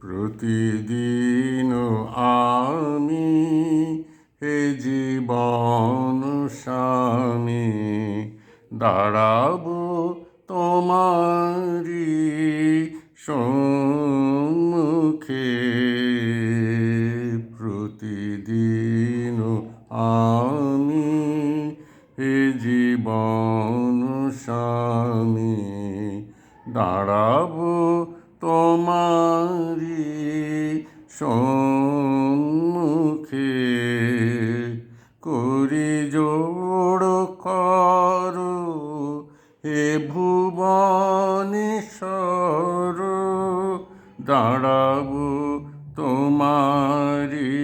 প্রতিদিন আমি হে জীবন স্বামী দাঁড়াবো তোমারি সম্মুখে। প্রতিদিন আমি হে জীবন স্বামী দাঁড়াবো সম্মুখে করি জোড় করো হে ভুবনেশ্বর। দাঁড়াবো তোমারি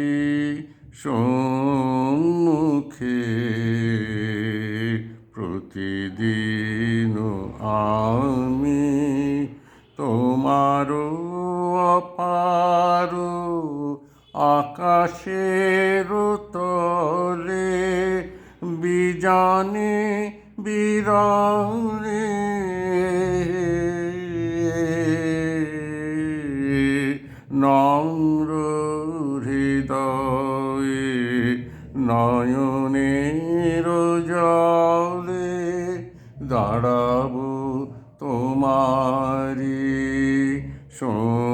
সম্মুখে প্রতিদিন আমি আকাশের তলে বিজানে বিরনে নম্র হৃদয়ে নয়নের জলে দাঁড়াবো তোমারি সম্মুখে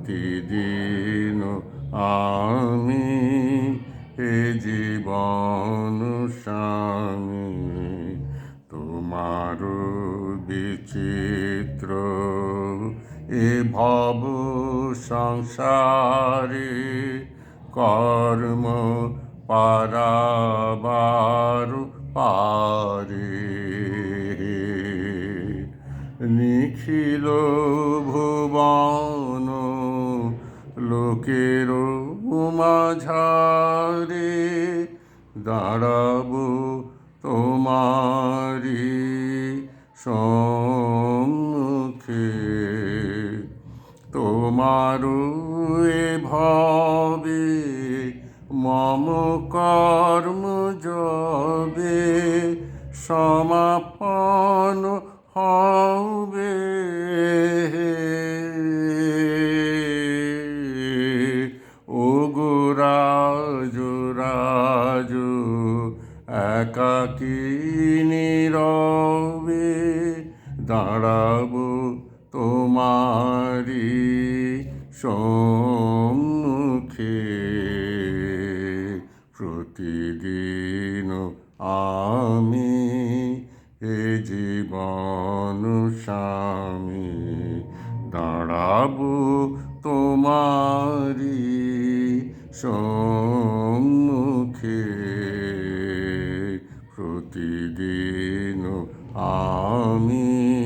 প্রতিদিন আমি হে জীবন স্বামী। তোমার বিচিত্র এ ভব সংসারে কর্ম পারাবার পারে। নিখিল ভুবন লোকের মাঝারে দাঁড়াবো তোমারি সম্মুখে। তোমার ভবে মম কর্ম যবে সমাপন হবে। একাকী নীরবে দাঁড়াবো তোমারি সম্মুখে। প্রতিদিন আমি এ জীবন স্বামী দাঁড়াবো তোমারি সম্মুখে প্রতিদিন আমি